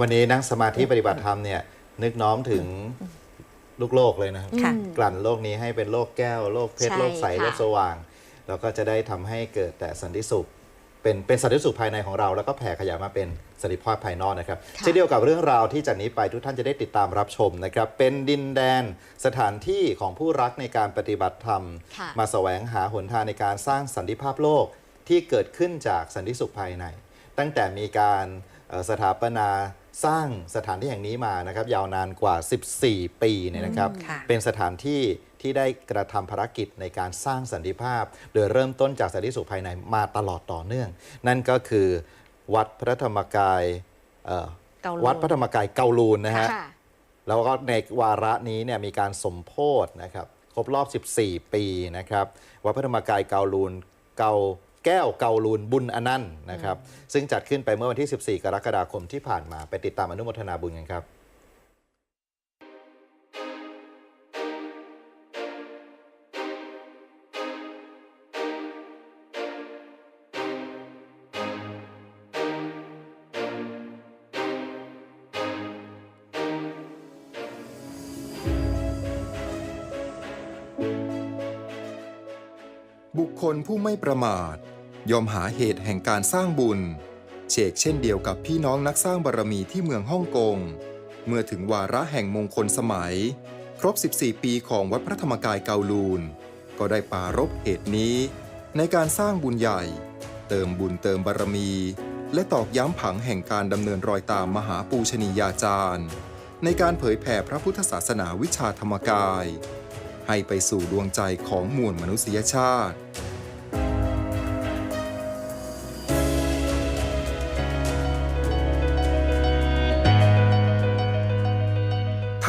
วันนี้นั่งสมาธิปฏิบัติธรรมเนี่ยนึกน้อมถึงลูกโลกเลยนะครับค่ะกลั่นโลกนี้ให้เป็นโลกแก้ว โลกเพชร ใช่โลกใส ค่ะ โลกสว่าง แล้วก็จะได้ทำให้เกิดแต่สันติสุข เป็นเป็นสันติสุขภายในของเรา แล้วก็แผ่ขยายมาเป็นสันติภาพภายนอกนะครับค่ะเช่นเดียวกับเรื่องราวที่จากนี้ไปทุกท่านจะได้ติดตามรับชมนะครับ เป็นดินแดนสถานที่ของผู้รักในการปฏิบัติธรรม ค่ะ มาแสวงหาหนทางในการสร้างสันติภาพโลกที่เกิดขึ้นจากสันติสุขภายใน ตั้งแต่มีการเอ่อสถาปนา สร้างสถานที่แห่งนี้มานะครับยาวนานกว่า 14 ปีเนี่ยนะครับค่ะเป็นสถานที่ที่ได้กระทำภารกิจในการสร้างสันติภาพ โดยเริ่มต้นจากสันติสุขภายในมาตลอดต่อเนื่อง นั่นก็คือวัดพระธรรมกายเอ่อเกาลูนวัดพระธรรมกายเกาลูนนะฮะค่ะแล้วก็ในวาระนี้เนี่ยมีการสมโพธนะครับครบรอบ 14 ปีนะครับวัดพระธรรมกายเกาลูนเกา แก้วเกาลูนบุญอนันต์นะครับ ซึ่งจัดขึ้นไปเมื่อวันที่ 14 กรกฎาคมที่ผ่านมา ไปติดตามอนุโมทนาบุญกันครับบุคคลผู้ไม่ประมาท ยอมหาเหตุแห่งการสร้างบุญ เชกเช่นเดียวกับพี่น้องนักสร้างบารมีที่เมืองฮ่องกง เมื่อถึงวาระแห่งมงคลสมัย ครบ 14 ปีของวัดพระธรรมกายเกาลูน ก็ได้ปรารบเหตุนี้ ในการสร้างบุญใหญ่ เติมบุญเติมบารมี และตอกย้ำผังแห่งการดำเนินรอยตามมหาปูชนียาจารย์ ในการเผยแผ่พระพุทธศาสนาวิชาธรรมกาย ให้ไปสู่ดวงใจของมวลมนุษยชาติ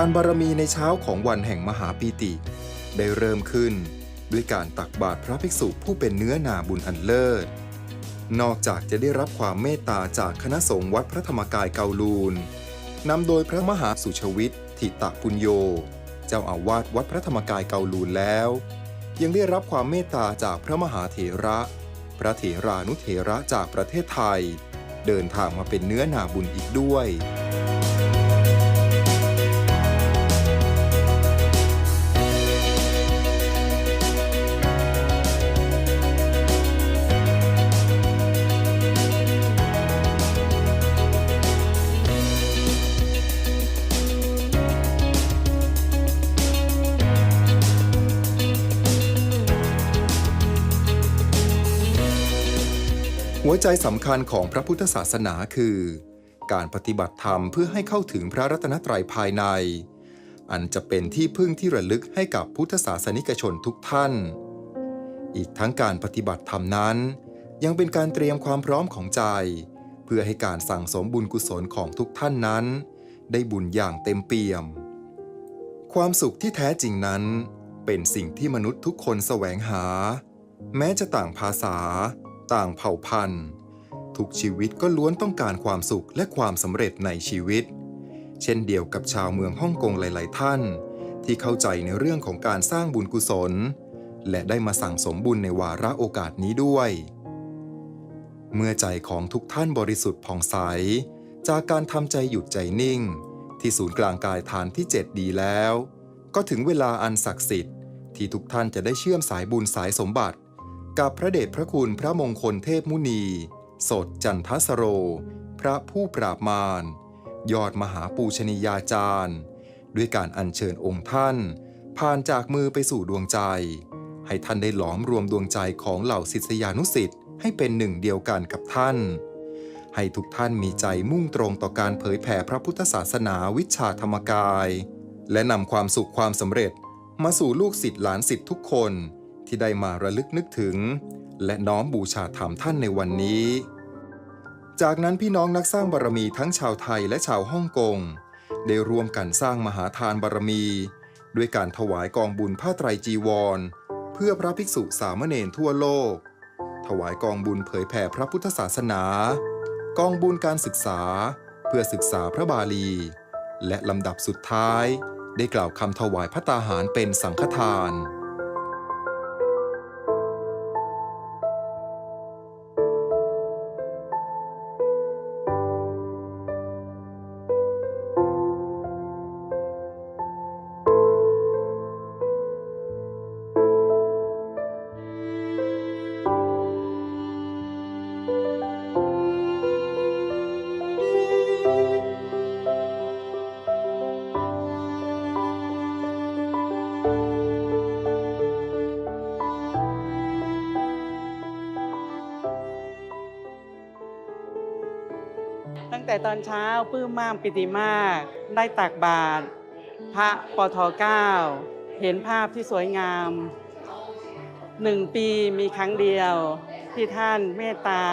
านบารมีในเช้าของวันแห่งมหาปีติ ได้เริ่มขึ้นด้วยการตักบาตรพระภิกษุผู้เป็นเนื้อนาบุญอันเลิศ นอกจากจะได้รับความเมตตาจากคณะสงฆ์วัดพระธรรมกายเกาลูนนำโดยพระมหาสุชวิทย์ทิตะปุญโย เจ้าอาวาสวัดพระธรรมกายเกาลูนแล้ว ยังได้รับความเมตตาจากพระมหาเถระ พระเถรานุเถระจากประเทศไทย เดินทางมาเป็นเนื้อนาบุญอีกด้วย วใจสำคัญของพระพุทธศาสนาคือ การปฏิบัติธรรมเพื่อให้เข้าถึงพระรัตนตรัยภายใน อันจะเป็นที่พึ่งที่ระลึกให้กับพุทธศาสนิกชนทุกท่าน อีกทั้งการปฏิบัติธรรมนั้น ยังเป็นการเตรียมความพร้อมของใจ เพื่อให้การสั่งสมบุญกุศลของทุกท่านนั้น ได้บุญอย่างเต็มเปี่ยม ความสุขที่แท้จริงนั้น เป็นสิ่งที่มนุษย์ทุกคนแสวงหา แม้จะต่างภาษา ต่างเผ่าพันธุ์ ทุกชีวิตก็ล้วนต้องการความสุขและความสำเร็จในชีวิต เช่นเดียวกับชาวเมืองฮ่องกงหลาย ๆ ท่าน ที่เข้าใจในเรื่องของการสร้างบุญกุศล และได้มาสั่งสมบุญในวาระโอกาสนี้ด้วย เมื่อใจของทุกท่านบริสุทธิ์ผ่องใส จากการทำใจหยุดใจนิ่ง ที่ศูนย์กลางกายฐานที่ 7 ดีแล้ว ก็ถึงเวลาอันศักดิ์สิทธิ์ที่ทุกท่านจะได้เชื่อมสายบุญสายสมบัติ กับพระเดชพระคุณพระมงคลเทพมุนี สดจันทสโร พระผู้ปราบมาร ยอดมหาปูชนียาจารย์ ด้วยการอัญเชิญองค์ท่าน ผ่านจากมือไปสู่ดวงใจ ให้ท่านได้หลอมรวมดวงใจของเหล่าศิษยานุสิษย์ให้เป็นหนึ่งเดียวกันกับท่าน ให้ทุกท่านมีใจมุ่งตรงต่อการเผยแผ่พระพุทธศาสนาวิชาธรรมกาย และนำความสุขความสำเร็จมาสู่ลูกศิษย์หลานศิษย์ทุกคน ที่ได้มาระลึกนึกถึง และน้อมบูชาธรรมท่านในวันนี้ จากนั้นพี่น้องนักสร้างบารมีทั้งชาวไทยและชาวฮ่องกงได้ร่วมกันสร้างมหาทานบารมี ด้วยการถวายกองบุญผ้าไตรจีวร เพื่อพระภิกษุสามเณรทั่วโลก ถวายกองบุญเผยแผ่พระพุทธศาสนา กองบุญการศึกษา เพื่อศึกษาพระบาลี และลำดับสุดท้ายได้กล่าวคำถวายพระตาหารเป็นสังฆทาน แต่ตอนเช้าปลื้มมากปิติมาก ได้ตักบาตรพระปทเก้าเห็นภาพที่สวยงามหนึ่งปีมีครั้งเดียวที่ท่านเมตตา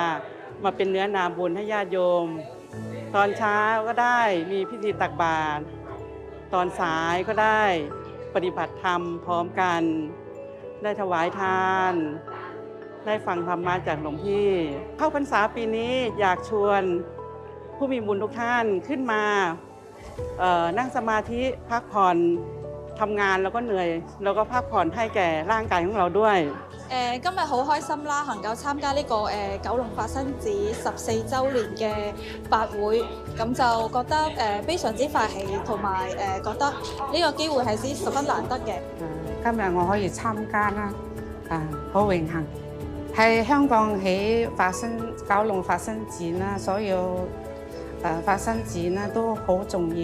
มาเป็นเนื้อนาบุญให้ญาติโยม ตอนเช้าก็ได้มีพิธีตักบาตรตอนสายก็ได้ปฏิบัติธรรมพร้อมกัน ได้ถวายทาน ได้ฟังธรรมะจากหลวงพี่ เข้าพรรษาปีนี้อยากชวน ผู้มีบุญทุกท่านขึ้นมาเอ่อนั่งสมาธิพักผ่อนทำงานแล้วก็เหนื่อย แล้วก็พักผ่อนให้แก่ร่างกายของเราด้วย 诶、今日好开心啦，能够参加呢、个诶、九龙法生寺十四周年嘅法会，咁就觉得诶、非常之发喜，同埋诶觉得呢个机会系之十分难得嘅。诶今日我可以参加啦，啊好荣幸，系香港喺发生九龙发生展啦，所有诶 发生展啦都好重要。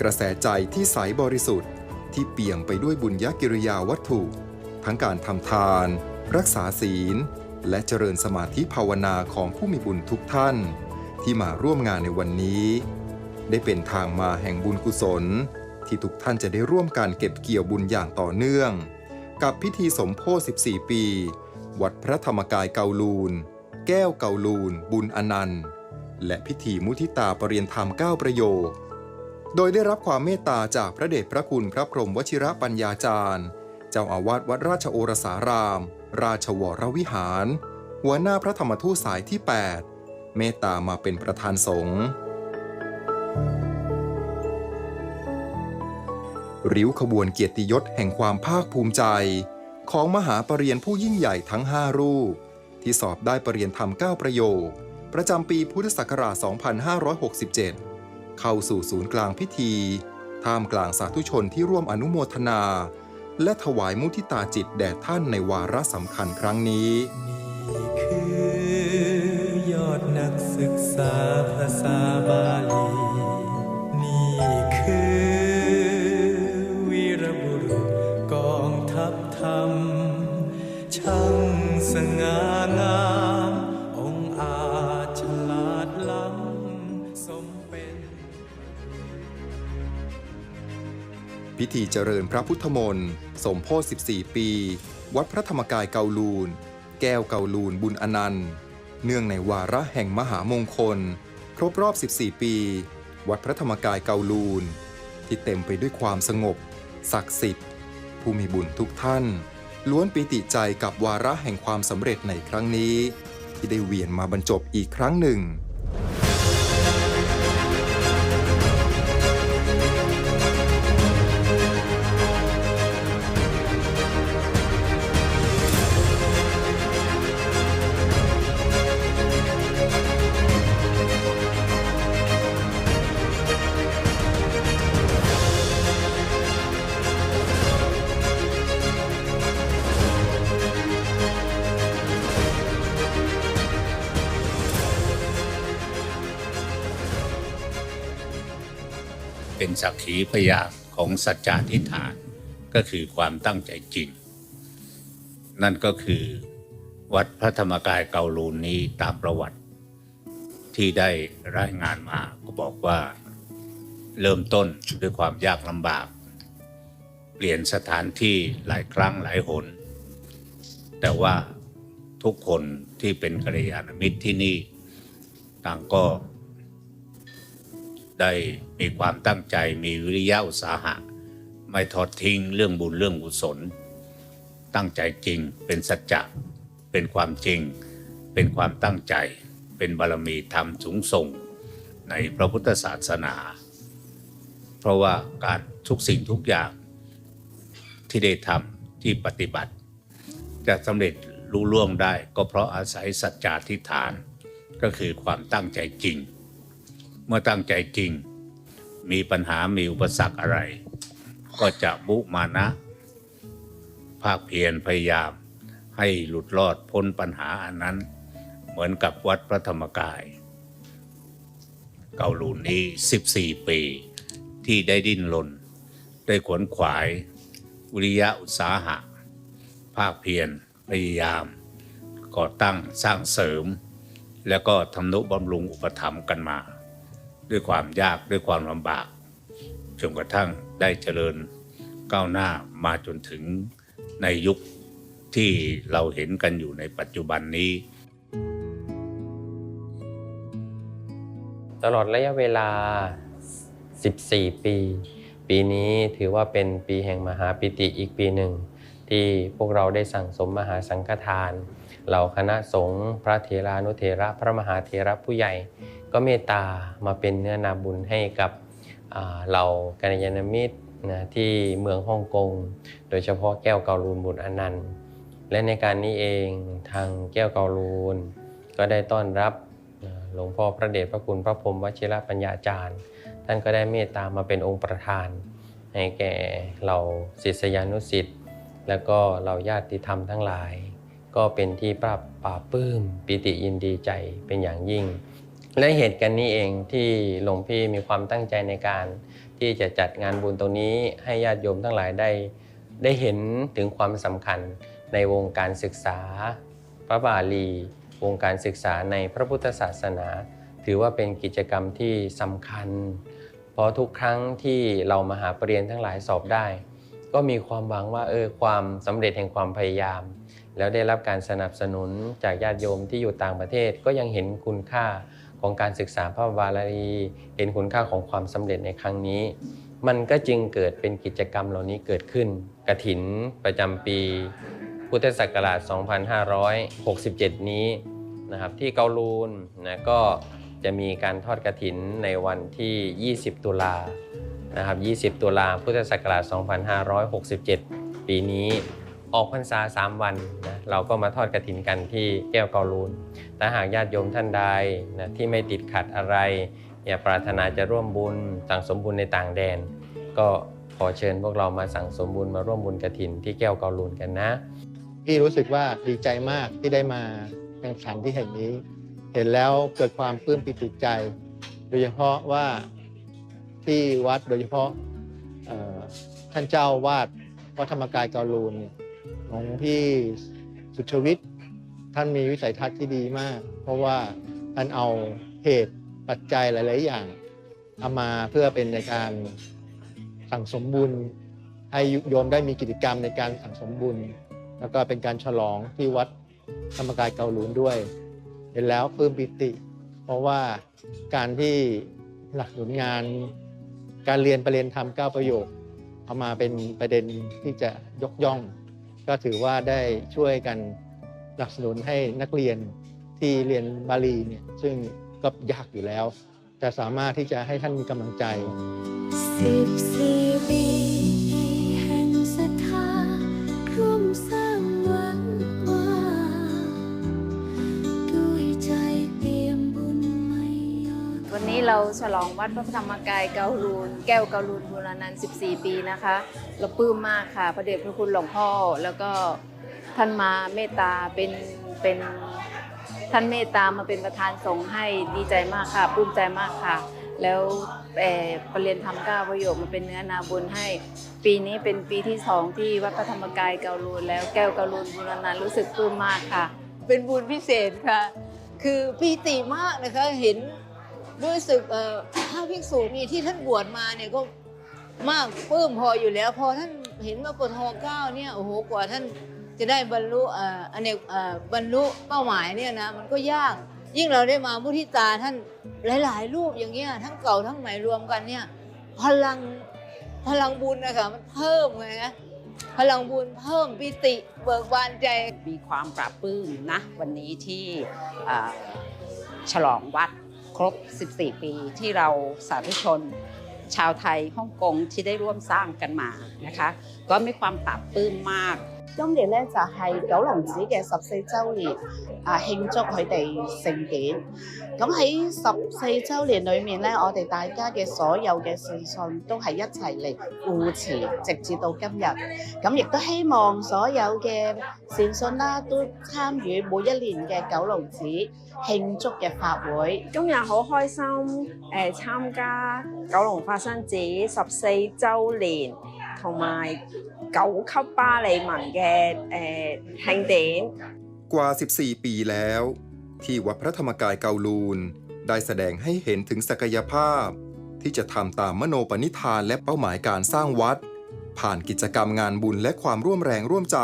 กระแสใจที่ใสบริสุทธิ์ ที่เปี่ยมไปด้วยบุญญกิริยาวัตถุ ทั้งการทำทาน รักษาศีล และเจริญสมาธิภาวนาของผู้มีบุญทุกท่าน ที่มาร่วมงานในวันนี้ ได้เป็นทางมาแห่งบุญกุศล ที่ทุกท่านจะได้ร่วมกันเก็บเกี่ยวบุญอย่างต่อเนื่อง กับพิธีสมโพธิ14 ปี วัดพระธรรมกายเกาลูน แก้วเกาลูน บุญอนันต์ และพิธีมุทิตาปรริยนธรรม 9 ประโยค โดยได้รับความเมตตาจากพระเดชพระคุณพระพรหมวชิระปัญญาจารย์ เจ้าอาวาสวัดราชโอรสาราม ราชวรวิหาร หัวหน้าพระธรรมทูตสายที่ 8 เมตตามาเป็นประธานสงฆ์ริ้วขบวนเกียรติยศแห่งความภาคภูมิใจ ของมหาปรริญญาผู้ยิ่งใหญ่ทั้ง 5 รูป ที่สอบได้ปรริญญาธรรม 9 ประโยค ประจำปีพุทธศักราช 2567 เข้าสู่ศูนย์กลางพิธี ท่ามกลางสาธุชนที่ร่วมอนุโมทนา และถวายมุทิตาจิตแด่ท่านในวาระสำคัญครั้งนี้ นี่คือยอดนักศึกษาภาษาบาลี พิธีเจริญพระพุทธมนต์สมโพธิ14 ปี วัดพระธรรมกายเกาลูน แก้วเกาลูนบุญอนันต์ เนื่องในวาระแห่งมหามงคล ครบรอบ 14 ปี วัดพระธรรมกายเกาลูน ที่เต็มไปด้วยความสงบ ศักดิ์สิทธิ์ ผู้มีบุญทุกท่าน ล้วนปิติใจกับวาระแห่งความสำเร็จในครั้งนี้ ที่ได้เวียนมาบรรจบอีกครั้งหนึ่ง สักขีพยานของสัจจาธิฐาน ก็คือความตั้งใจจริง นั่นก็คือวัดพระธรรมกายเกาลูนนี้ตามประวัติ ที่ได้รายงานมาก็บอกว่าเริ่มต้นด้วยความยากลำบาก เปลี่ยนสถานที่หลายครั้งหลายหน แต่ว่าทุกคนที่เป็นกัลยาณมิตรที่นี่ ต่างก็ ได้มีความตั้งใจมีวิริยะอุตสาหะ ไม่ทอดทิ้งเรื่องบุญเรื่องกุศล ตั้งใจจริงเป็นสัจจะเป็นความจริง เป็นความตั้งใจ เป็นบารมีธรรมสูงส่ง ในพระพุทธศาสนา เพราะว่าการทุกสิ่งทุกอย่างที่ได้ทำที่ปฏิบัติ จะสำเร็จรู้ล่วงได้ก็เพราะอาศัยสัจจาธิฐานก็คือความตั้งใจจริง เมื่อตั้งใจจริง มีปัญหามีอุปสรรคอะไร ก็จะบุมานะ ภาคเพียรพยายามให้หลุดรอดพ้นปัญหาอันนั้น เหมือนกับวัดพระธรรมกาย เกาลูนนี้ 14 ปี ที่ได้ดิ้นรนได้ขวนขวายวิริยะอุตสาหะ ภาคเพียรพยายาม ก่อตั้งสร้างเสริม แล้วก็ทำนุบำรุงอุปถัมภ์กันมา ด้วยความยากด้วยความลำบากจนกระทั่งได้เจริญก้าวหน้ามาจนถึงในยุคที่เราเห็นกันอยู่ในปัจจุบันนี้ ตลอดระยะเวลา 14 ปี ปีนี้ถือว่าเป็นปีแห่งมหาปิติอีกปีหนึ่ง ที่พวกเราได้สั่งสมมหาสังฆทาน เหล่าคณะสงฆ์พระเถรานุเถระพระมหาเถระผู้ใหญ่ ก็เมตตามาเป็นเนื้อนาบุญให้กับเหล่ากัลยาณมิตรนะที่เมืองฮ่องกง โดยเฉพาะแก้วเกาลูนบุญอนันต์ และในการนี้เองทางแก้วเกาลูน ก็ได้ต้อนรับหลวงพ่อพระเดชพระคุณพระพรหมวชิรปัญญาจารย์ ท่านก็ได้เมตตามาเป็นองค์ประธาน ให้แก่เราศิษยานุศิษย์แล้วก็เราญาติธรรมทั้งหลาย ก็เป็นที่ปราบปราปลื้มปิติยินดีใจเป็นอย่างยิ่ง และเหตุการณ์นี้เองที่หลวงพี่มีความตั้งใจในการ ที่จะจัดงานบุญตรงนี้ให้ญาติโยมทั้งหลายได้ ได้เห็นถึงความสำคัญในวงการศึกษา พระบาลี วงการศึกษาในพระพุทธศาสนา ถือว่าเป็นกิจกรรมที่สำคัญ เพราะทุกครั้งที่เรามาหาปรริญญาทั้งหลายสอบได้ ก็มีความหวังว่าเออความสำเร็จแห่งความพยายาม แล้วได้รับการสนับสนุนจากญาติโยมที่อยู่ต่างประเทศ ก็ยังเห็นคุณค่าของการศึกษาพระบาลีเห็นคุณค่าของความสำเร็จในครั้งนี้ มันก็จึงเกิดเป็นกิจกรรมเหล่านี้เกิดขึ้นกระถินประจำปีพุทธศักราช 2567 นี้นะครับที่เกาลูนนะก็จะมีการทอดกระถินในวันที่ 20 ตุลานะครับ 20 ตุลาพุทธศักราช 2567 ปีนี้ ออกพรรษา3วันนะเราก็มาทอดกระถินกันที่แก้วเกาลูนถ้าหากญาติโยมท่านใดนะที่ไม่ติดขัดอะไรอย่าปรารถนาจะร่วมบุญสั่งสมบุญในต่างแดน ก็ขอเชิญพวกเรามาสั่งสมบุญมาร่วมบุญกระถินที่แก้วเกาลูนกันนะ พี่รู้สึกว่าดีใจมากที่ได้มาแข่งขันที่แห่งนี้ เห็นแล้วเกิดความปลื้มปิติใจ โดยเฉพาะว่าที่วัดโดยเฉพาะท่านเจ้าวาดวัดธรรมกายเกาลูนเนี่ย ของพี่สุชวิทย์ท่านมีวิสัยทัศน์ที่ดีมาก เพราะว่าท่านเอาเหตุปัจจัยหลาย ๆ อย่างเอามาเพื่อเป็นในการสั่งสมบุญให้โยมได้มีกิจกรรมในการสั่งสมบุญ แล้วก็เป็นการฉลองที่วัดธรรมกายเกาหลุนด้วย เห็นแล้วปลื้มปิติ เพราะว่าการที่หลักหนุนงาน การเรียนประเรียนธรรมเก้าประโยค เอามาเป็นประเด็นที่จะยกย่อง ก็ถือว่าได้ช่วยกันสนับสนุนให้นักเรียนที่เรียนบาลีเนี่ยซึ่งก็ยากอยู่แล้ว จะสามารถที่จะให้ท่านมีกำลังใจ เราฉลองวัดพระธรรมกายเกาลูนแก้วเกาลูนบูรนันท์14 ปีนะคะ เราปลื้มมากค่ะ พระเดชพระคุณหลวงพ่อแล้วก็ท่านมาเมตตาเป็นเป็นท่านเมตตามาเป็นประธานสงฆ์ให้ดีใจมากค่ะปลื้มใจมากค่ะ แล้วเอ่อประเรียนธรรมเก้าประโยคมาเป็นเนื้อนาบุญให้ ปีนี้เป็นปีที่สองที่วัดพระธรรมกายเกาลูนแล้วแก้วเกาลูนบูรนันท์รู้สึกปลื้มมากค่ะ เป็นบุญพิเศษค่ะ คือปีติมากนะคะเห็น รู้สึกเอ่อพระภิกษุนี่ที่ท่านบวชมาเนี่ยก็มากปลื้มพออยู่แล้ว พอท่านเห็นว่าปทเก้าเนี่ยโอ้โหกว่าท่านจะได้บรรลุเอ่ออเนกเอ่อบรรลุเป้าหมายเนี่ยนะมันก็ยาก ยิ่งเราได้มามุทิตาท่านหลาย ๆ รูปอย่างเงี้ยทั้งเก่าทั้งใหม่รวมกันเนี่ยพลังพลังบุญนะคะมันเพิ่มไงนะพลังบุญเพิ่มปิติเบิกบานใจ มีความปราบปลื้มนะ วันนี้ที่เอ่อฉลองวัด ครบ 14 ปีที่เราสาธุชน ชาวไทยฮ่องกงที่ได้ร่วมสร้างกันมานะคะ ก็มีความปราบปลื้มมาก 今年咧就係九龍寺嘅十四週年啊，慶祝佢哋盛典。咁喺十四週年裏面咧，我哋大家嘅所有嘅善信都係一齊嚟護持，直至到今日。咁亦都希望所有嘅善信啦，都參與每一年嘅九龍寺慶祝嘅法會。今日好開心誒、參加九龍法生寺十四週年 同埋九级巴利文嘅诶、庆典。 กว่า 14 ปีแล้ว ที่วัดพระธรรมกายเกาลูน ได้แสดงให้เห็นถึงศักยภาพ ที่จะทำตามมโนปณิธานและเป้าหมายการสร้างวัด ผ่านกิจกรรมงานบุญและความร่วมแรงร่วมใจ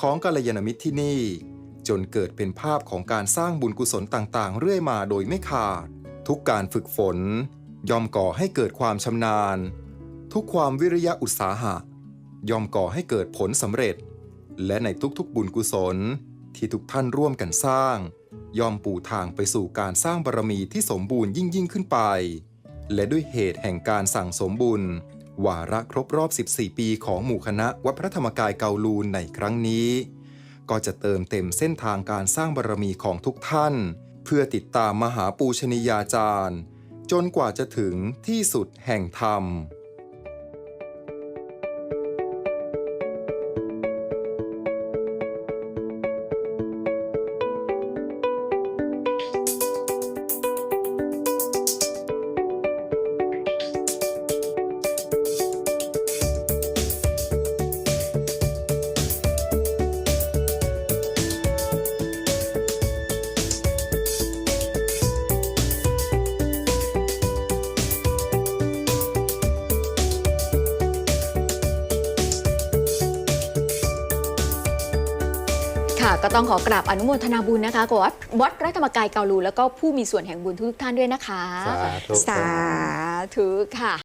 ของกัลยาณมิตรที่นี่ จนเกิดเป็นภาพของการสร้างบุญกุศลต่างๆ เรื่อยมาโดยไม่ขาด ทุกการฝึกฝน ย่อมก่อให้เกิดความชำนาญ ทุกความวิริยะอุตสาหะย่อมก่อให้เกิดผลสำเร็จ และในทุกๆบุญกุศลที่ทุกท่านร่วมกันสร้าง ย่อมปูทางไปสู่การสร้างบารมีที่สมบูรณ์ยิ่งยิ่งขึ้นไป และด้วยเหตุแห่งการสั่งสมบุญวาระครบรอบ 14 ปีของหมู่คณะวัดพระธรรมกายเกาลูนในครั้งนี้ ก็จะเติมเต็มเส้นทางการสร้างบารมีของทุกท่าน เพื่อติดตามมหาปูชนียาจารย์ จนกว่าจะถึงที่สุดแห่งธรรม ก็ต้องขอกราบอนุโมทนาบุญนะคะกับวัดวัดพระธรรมกายเกาลูแล้วก็ผู้มีส่วนแห่งบุญทุกๆท่านด้วยนะคะ สาธุสาธุค่ะ